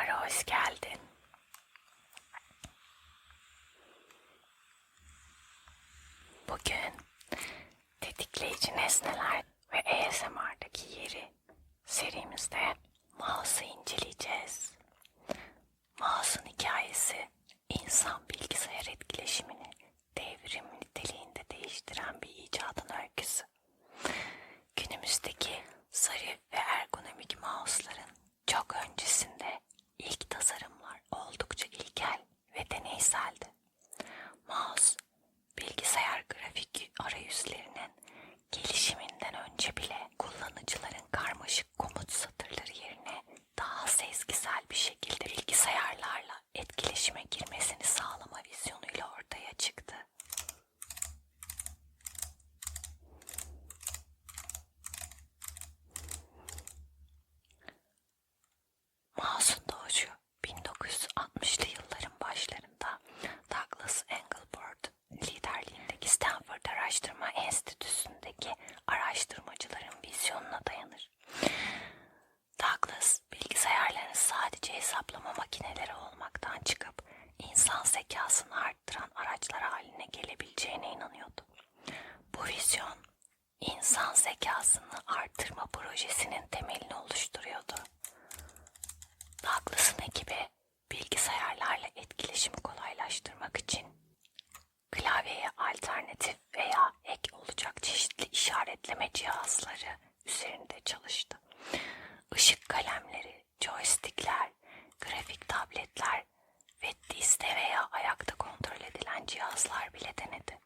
Mara hoş geldin. Bugün tetikleyici nesneler ve ASMR'daki yeri serimizde mouse'u inceleyeceğiz. Mouse'un hikayesi insan bilgisayar etkileşimini devrim niteliğinde değiştiren bir icadın öyküsü. Günümüzdeki zarif ve ergonomik mouse'ların çok öncesinde ilk tasarımlar oldukça ilkel ve deneyseldi. Mouse, bilgisayar grafik arayüzlerinin gelişiminden önce bile kullanıcıların karmaşık hesaplama makineleri olmaktan çıkıp insan zekasını arttıran araçlar haline gelebileceğine inanıyordu. Bu vizyon, insan zekasını artırma projesinin temelini oluşturuyordu. Douglas'ın ekibi bilgisayarlarla etkileşimi kolaylaştırmak için klavyeye alternatif veya ek olacak çeşitli işaretleme cihazları üzerinde çalıştı. Işık kalemleri, joystickler, grafik tabletler ve dizde veya ayakta kontrol edilen cihazlar bile denedi.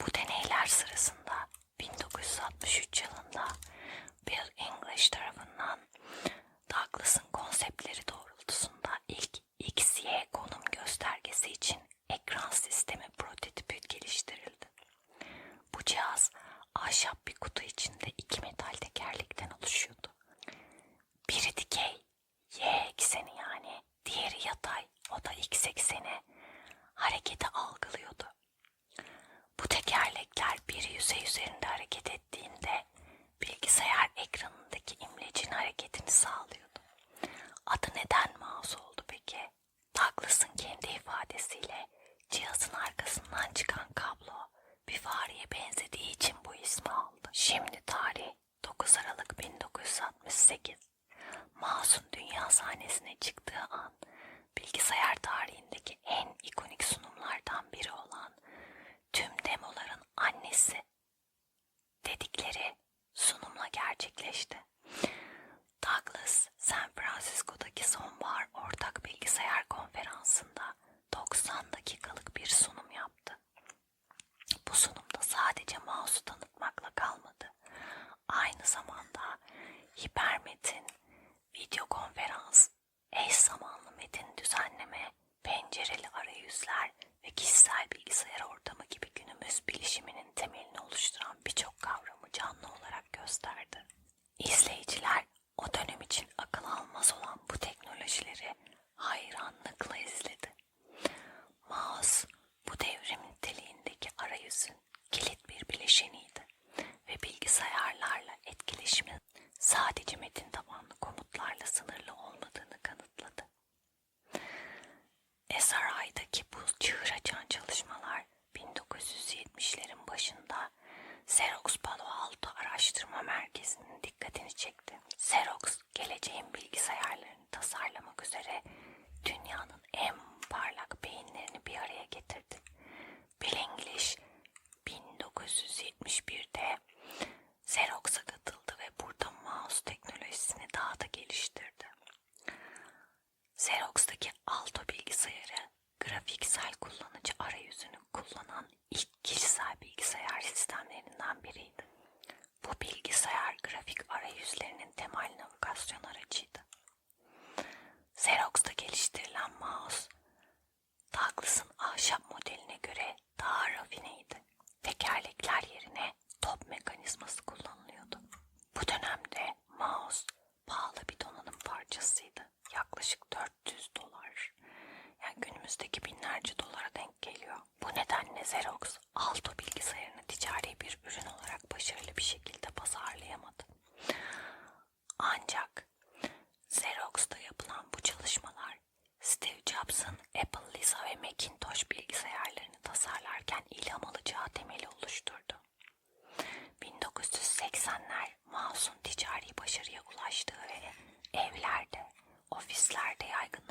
Bu deneyler sırasında 1963 yılında Bill English tarafından Douglas'ın 1968. Mouse'un dünya sahnesine çıktığı an bilgisayar tarihindeki en ikonik sunumlardan biri olan tüm demoların annesi dedikleri sunumla gerçekleşti. Douglas, San Francisco'daki sonbahar ortak bilgisayar konferansında 90 dakikalık bir sunum yaptı. Bu sunumda sadece mouse'u tanıtmakla kalmadı. Aynı zamanda hipermetin, video konferans, Merkezi'nin dikkatini çekti. Xerox, geleceğin bilgisayarlarını tasarlamak üzere Western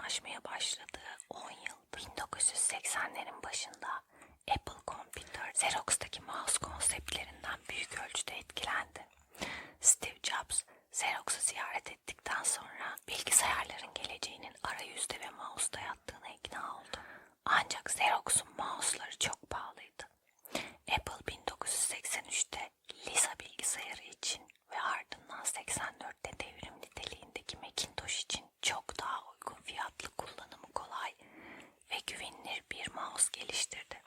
yaygınlaşmaya başladığı 10 yıl 1980'lerin başında Apple Computer Xerox'taki mouse konseptlerinden büyük ölçüde etkilendi. Steve Jobs Xerox'u ziyaret ettikten sonra bilgisayarların geleceğinin arayüzde ve mouse'da yattığına ikna oldu. Ancak Xerox'un mouse'ları çok pahalıydı. Apple 1983'te Lisa bilgisayarı için ve ardından 84'te devrim niteliğindeki Macintosh için çok daha uygun fiyatlı kullanımı kolay ve güvenilir bir mouse geliştirdi.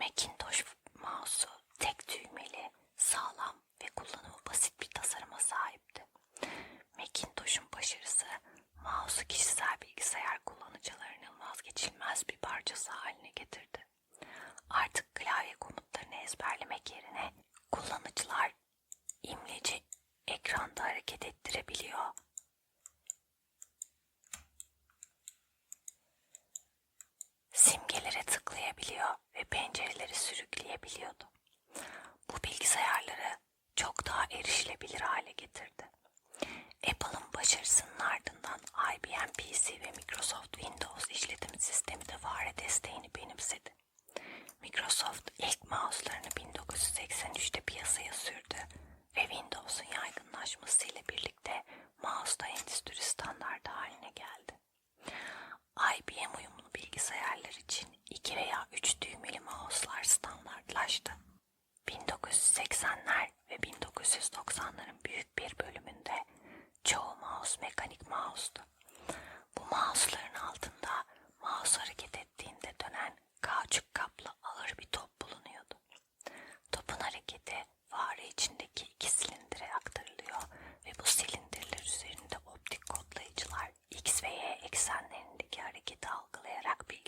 Macintosh mouse'u tek düğmeli, sağlam ve kullanımı basit bir tasarıma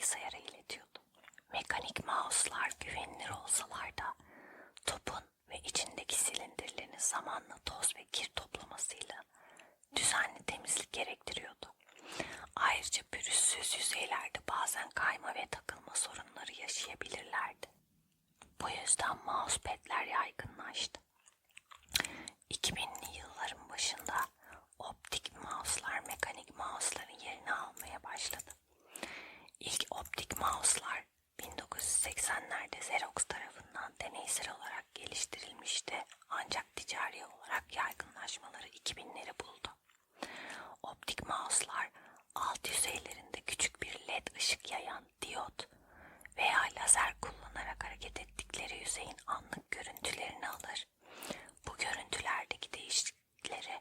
bilgisayara iletiyordu. Mekanik mouse'lar güvenilir olsalar da topun ve içindeki silindirlerin zamanla toz ve kir toplamasıyla düzenli temizlik gerektiriyordu. Ayrıca pürüzsüz yüzeylerde bazen kayma ve takılma sorunları yaşayabilirlerdi. Bu yüzden mousepad'ler yaygınlaştı. 2000'li yılların başında optik mouse'lar mekanik mouse'ların yerini almaya başladı. İlk optik mouse'lar 1980'lerde Xerox tarafından deneysel olarak geliştirilmişti ancak ticari olarak yaygınlaşmaları 2000'leri buldu. Optik mouse'lar alt yüzeylerinde küçük bir led ışık yayan diyot veya lazer kullanarak hareket ettikleri yüzeyin anlık görüntülerini alır. Bu görüntülerdeki değişiklikleri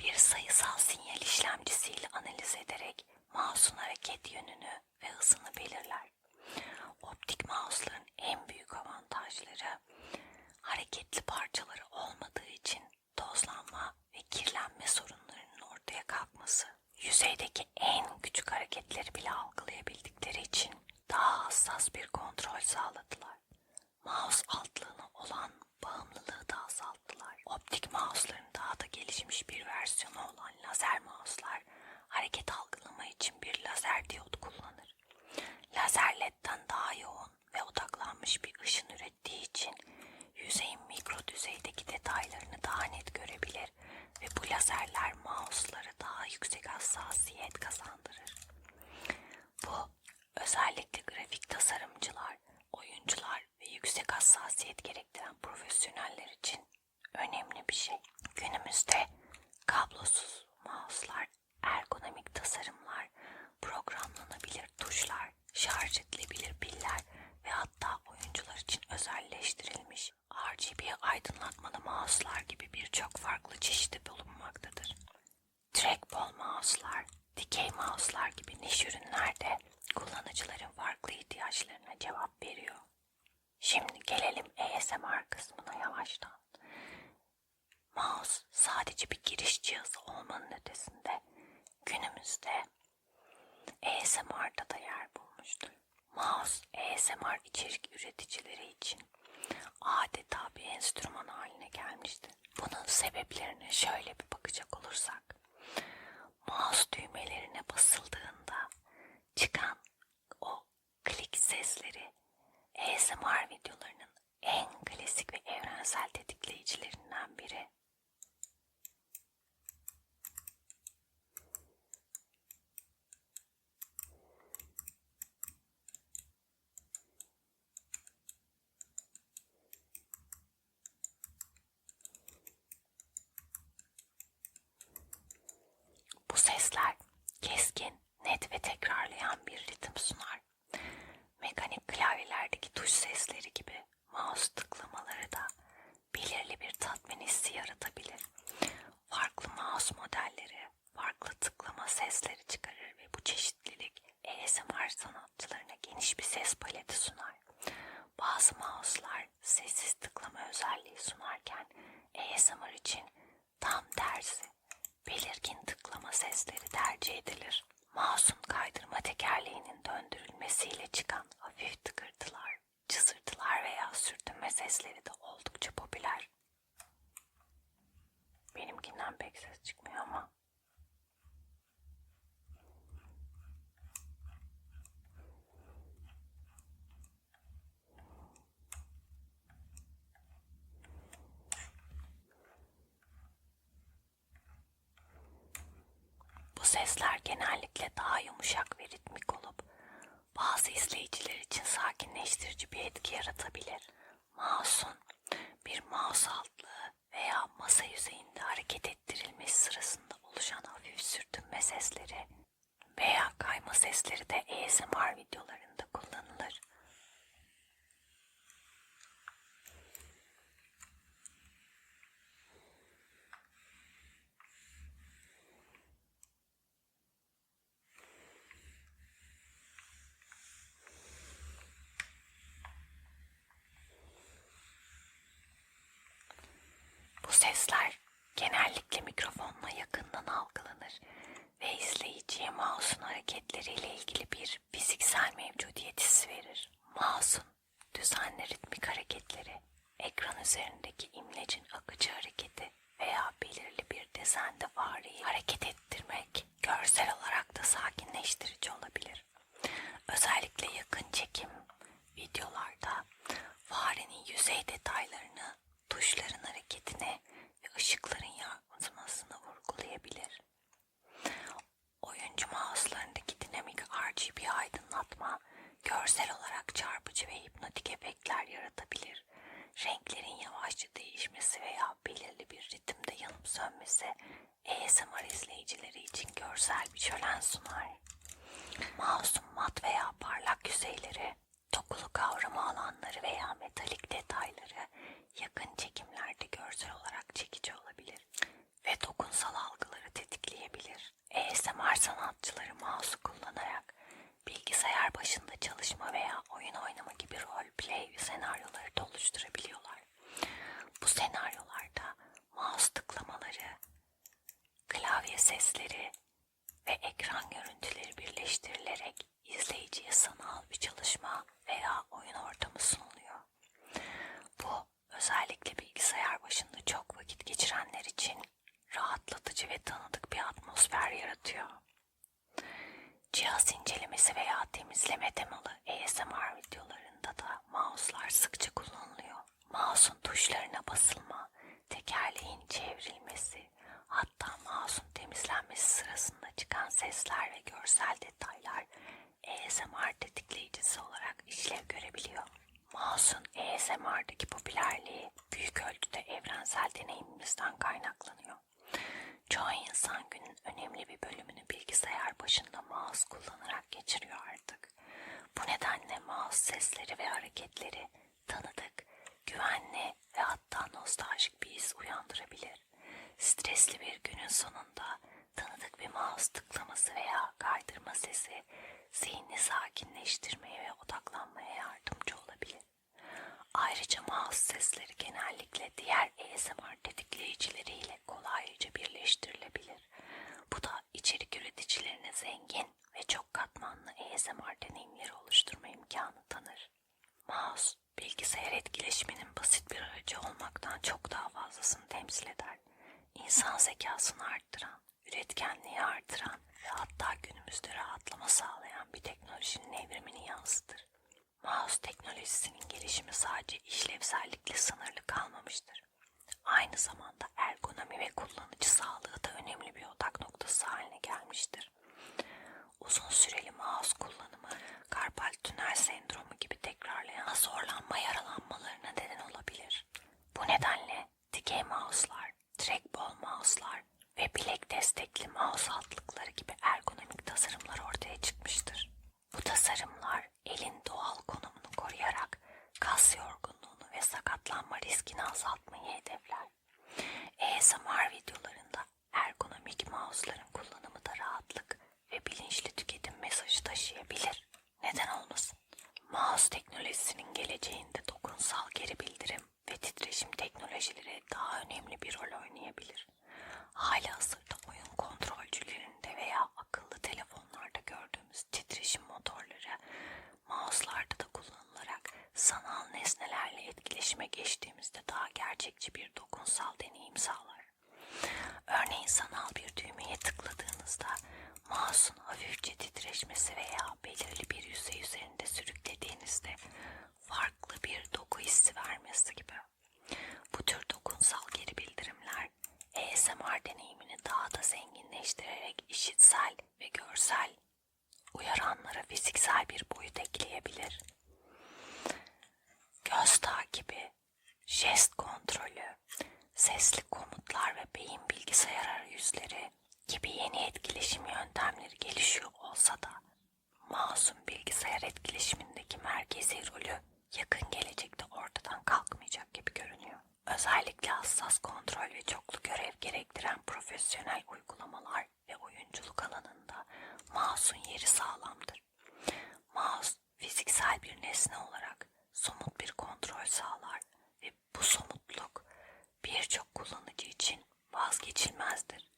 bir sayısal sinyal işlemcisiyle analiz ederek mouse'un hareket yönünü ve hızını belirler. Optik mouse'ların en büyük avantajları hareketli parçaları olmadığı için tozlanma ve kirlenme sorunlarının ortaya kalkması. Yüzeydeki en küçük hareketleri bile algılayabildikleri için daha hassas bir kontrol sağladılar. Mouse altlığına olan bağımlılığı da azalttılar. Optik mouse'ların daha da gelişmiş bir versiyonu olan lazer mouse'lar hareket algılama için bir lazer diyot kullanır. Lazer ledden daha yoğun ve odaklanmış bir ışın ürettiği için yüzeyin mikro düzeydeki detaylarını daha net görebilir ve bu lazerler mouse'ları daha yüksek hassasiyet kazandırır. Bu özellikle grafik tasarımcılar, oyuncular ve yüksek hassasiyet gerektiren profesyoneller için önemli bir şey. Günümüzde kablosuz mouse'lar, ergonomik tasarımlar, programlanabilir. Tuşlar, şarj edilebilir piller ve hatta oyuncular için özelleştirilmiş RGB aydınlatmalı mouse'lar gibi birçok farklı çeşidi bulunmaktadır. Trackball mouse'lar, dikey mouse'lar gibi niş ürünler de kullanıcıların farklı ihtiyaçlarına cevap veriyor. Şimdi gelelim ASMR kısmına yavaştan. Mouse sadece bir giriş cihazı olmanın ötesinde günümüzde ASMR'da da yer bulmuştur. Mouse ASMR içerik üreticileri için adeta bir enstrüman haline gelmiştir. Bunun sebeplerine şöyle bir bakacak olursak mouse düğmelerine basıldığında çıkan o klik sesleri ASMR videolarının en klasik ve evrensel tetikleyicilerinden biri. ederken ASMR için tam tersi belirgin tıklama sesleri tercih edilir. Mouse'un kaydırma tekerleğinin döndürülmesiyle çıkan hafif tıkırtılar, cızırtılar veya sürtünme sesleri de oldukça popüler. Benimkinden pek ses çıkmıyor ama. Bu sesler genellikle daha yumuşak ve ritmik olup bazı izleyiciler için sakinleştirici bir etki yaratabilir. Mouse'un bir mouse altlığı veya masa yüzeyinde hareket ettirilmesi sırasında oluşan hafif sürtünme sesleri veya kayma sesleri de ASMR videolarında kullanılır. Bu sesler genellikle mikrofonla yakından algılanır ve izleyiciye mouse'un hareketleriyle ilgili bir fiziksel mevcudiyet hissi verir. Mouse'un düzenli ritmik hareketleri, ekran üzerindeki imlecin akıcı hareketi veya belirli bir desende fareyi hareket ettirmek görsel olarak da sakinleştirici olabilir. Özellikle yakın çekim videolarda farenin yüzey detaylarını, tuşların hareketini ve ışıkların yansımasını vurgulayabilir. Oyuncu mouse'larındaki dinamik RGB aydınlatma görsel olarak çarpıcı ve hipnotik efektler yaratabilir. Renklerin yavaşça değişmesi veya belirli bir ritimde yanıp sönmesi ASMR izleyicileri için görsel bir şölen sunar. Mouse'un mat veya parlak yüzeyleri, dokulu kavrama alanları veya metalik detayları yakın çekimlerde görsel olarak çekici olabilir ve dokunsal algıları tetikleyebilir. ASMR sanatçıları mouse'u kullanarak bilgisayar başında çalışma veya oyun oynama gibi roleplay senaryoları da oluşturabiliyorlar. Bu senaryolarda mouse tıklamaları, klavye sesleri ve ekran görüntüleri birleştirilerek izleyiciye sanal bir çalışma veya oyun ortamı sunuluyor. Bu özellikle bilgisayar başında çok vakit geçirenler için rahatlatıcı ve tanıdık bir atmosfer yaratıyor. Cihaz incelemesi veya temizleme temalı ASMR videolarında da mouse'lar sıkça kullanılıyor. Mouse'un tuşlarına basılma, tekerleğin çevrilmesi, hatta mouse'un temizlenmesi sırasında çıkan sesler ve görsel detaylar ASMR tetikleyicisi olarak işlev görebiliyor. Mouse'un ASMR'daki popülerliği büyük ölçüde evrensel deneyimimizden kaynaklanıyor. Çoğu insan günün önemli bir bölümünü bilgisayar başında mouse kullanarak geçiriyor artık. Bu nedenle mouse sesleri ve hareketleri tanıdık, güvenli ve hatta nostaljik bir his uyandırabilir. Stresli bir günün sonunda tanıdık bir mouse tıklaması veya kaydırma sesi zihni sakinleştirmeye ve odaklanmaya yardımcı olabilir. Ayrıca mouse sesleri genellikle diğer ASMR tetikleyicileriyle kolayca birleştirilebilir. Bu da içerik üreticilerine zengin ve çok katmanlı ASMR deneyimleri oluşturma imkanı tanır. Mouse, bilgisayar etkileşiminin basit bir aracı olmaktan çok daha fazlasını temsil eder. İnsan zekasını arttıran, üretkenliği artıran ve hatta günümüzde rahatlama sağlayan bir teknolojinin evrimini yansıtır. Mouse teknolojisinin gelişimi sadece işlevsellikle sınırlı kalmamıştır. Aynı zamanda ergonomi ve kullanıcı sağlığı da önemli bir odak noktası haline gelmiştir. Uzun süreli mouse kullanımı karpal tünel sendromu gibi tekrarlayan zorlanma yaralanmalarına neden olabilir. Bu nedenle dikey mouse'lar, trackball mouse'lar ve bilek destekli mouse altlıkları gibi ergonomik tasarımlar ortaya çıkmıştır. Bu tasarımlar elin doğal konumunu koruyarak kas yorgunluğunu ve sakatlanma riskini azaltmayı hedefler. ASMR videolarında ergonomik mouse'ların kullanımı da rahatlık ve bilinçli tüketim mesajı taşıyabilir. Neden olmasın? Mouse teknolojisinin geleceğinde dokunsal geri bildirim, ve titreşim teknolojileri daha önemli bir rol oynayabilir. Hali hazırda oyun kontrolcülerinde veya akıllı telefonlarda gördüğümüz titreşim motorları mouse'larda da kullanılarak sanal nesnelerle etkileşime geçtiğimizde daha gerçekçi bir dokunsal deneyim sağlar. Örneğin sanal bir düğmeye tıkladığınızda mouse'un hafifçe titreşmesi veya belirli bir yüzey üzerinde sürüklediğinizde farklı bir doku hissi vermesi gibi. Bu tür dokunsal geri bildirimler ASMR deneyimini daha da zenginleştirerek işitsel ve görsel uyaranlara fiziksel bir boyut ekleyebilir. Göz takibi, jest kontrolü, sesli komutlar ve beyin bilgisayar arayüzleri gibi yeni etkileşim yöntemleri gelişiyor olsa da mouse'un bilgisayar etkileşimindeki merkezi rolü yakın gelecekte ortadan kalkmayacak gibi görünüyor. Özellikle hassas kontrol ve çoklu görev gerektiren profesyonel uygulamalar ve oyunculuk alanında mouse'un yeri sağlamdır. Mouse fiziksel bir nesne olarak somut bir kontrol sağlar ve bu somutluk birçok kullanıcı için vazgeçilmezdir.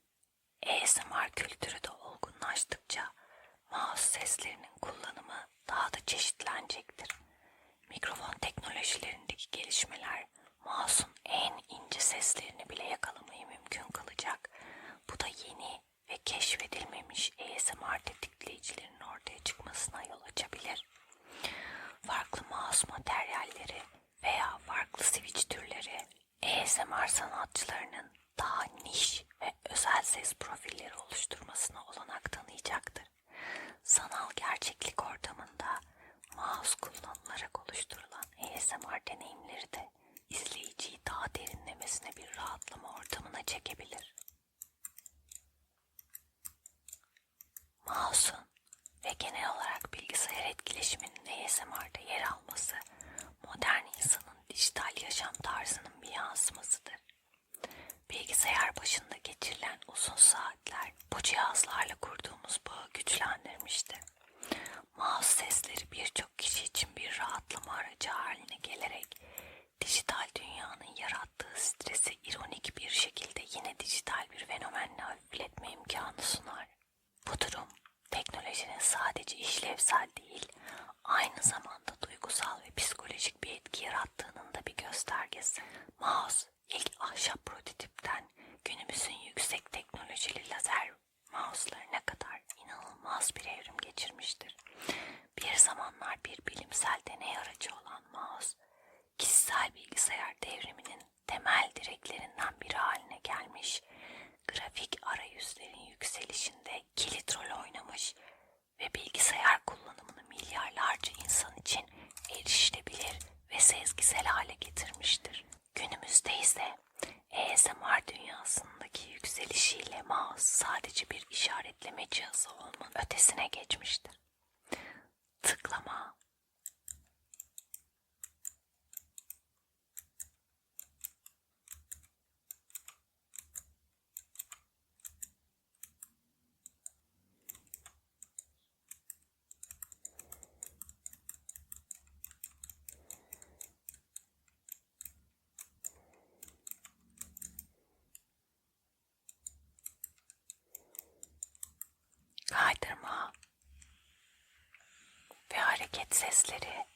ASMR kültürü de olgunlaştıkça mouse seslerinin kullanımı daha da çeşitlenecektir. Mikrofon teknolojilerindeki gelişmeler mouse'un en ince seslerini bile yakalamayı mümkün kılacak. Bu da yeni ve keşfedilmemiş ASMR tetikleyicilerin ortaya çıkmasına yol açabilir. Farklı mouse materyalleri veya farklı switch türleri ASMR sanatçılarının daha niş ve özel ses profilleri oluşturmasına olanak tanıyacaktır. Sanal gerçeklik ortamında mouse kullanılarak oluşturulan ASMR deneyimleri de izleyiciyi daha derinlemesine bir rahatlama ortamına çekebilir. Mouse'un ve genel olarak etkileşiminin ASMR'da yer alması modern insanın dijital yaşam tarzının bir yansımasıdır. Bilgisayar başında geçirilen uzun saatler bu cihazlarla kurduğumuz bağı güçlendirmiştir. Mouse sesleri birçok kişi için bir rahatlama aracı haline gelerek dijital dünyanın yarattığı stresi ironik bir şekilde yine dijital bir fenomenle hafifletme imkanı sunar. Bu durum teknolojinin sadece işlevsel değil, aynı zamanda duygusal ve psikolojik bir etki yarattığının da bir göstergesi. Mouse ilk ahşap prototipten günümüzün yüksek teknolojili lazer mouse'larına kadar inanılmaz bir evrim geçirmiştir. Bir zamanlar bir bilimsel deney aracı olan mouse, kişisel bilgisayar devriminin temel direklerinden biri haline gelmiş, grafik arayüzlerin yükselişinde kilit rol oynamış ve bilgisayar kullanımını milyarlarca insan için erişilebilir ve sezgisel hale getirmiştir. Günümüzde ise ASMR dünyasındaki yükselişiyle mouse sadece bir işaretleme cihazı olmanın ötesine geçmiştir. Tıklama, kaydırma ve hareket sesleri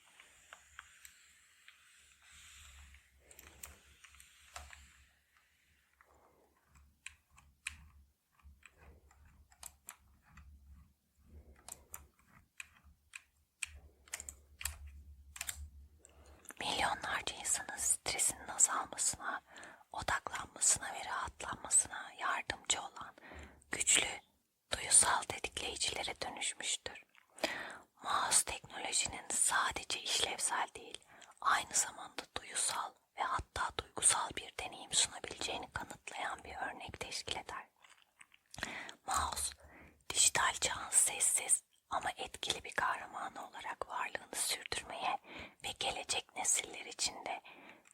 milyonlarca insanın stresinin azalmasına, odaklanmasına ve rahatlanmasına yardımcı olan güçlü duyusal tetikleyicilere dönüşmüştür. Mouse teknolojinin sadece işlevsel değil, aynı zamanda duyusal ve hatta duygusal bir deneyim sunabileceğini kanıtlayan bir örnek teşkil eder. Mouse, dijital çağın sessiz ama etkili bir kahramanı olarak varlığını sürdürmeye ve gelecek nesiller için de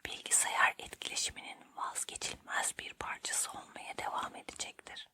bilgisayar etkileşiminin vazgeçilmez bir parçası olmaya devam edecektir.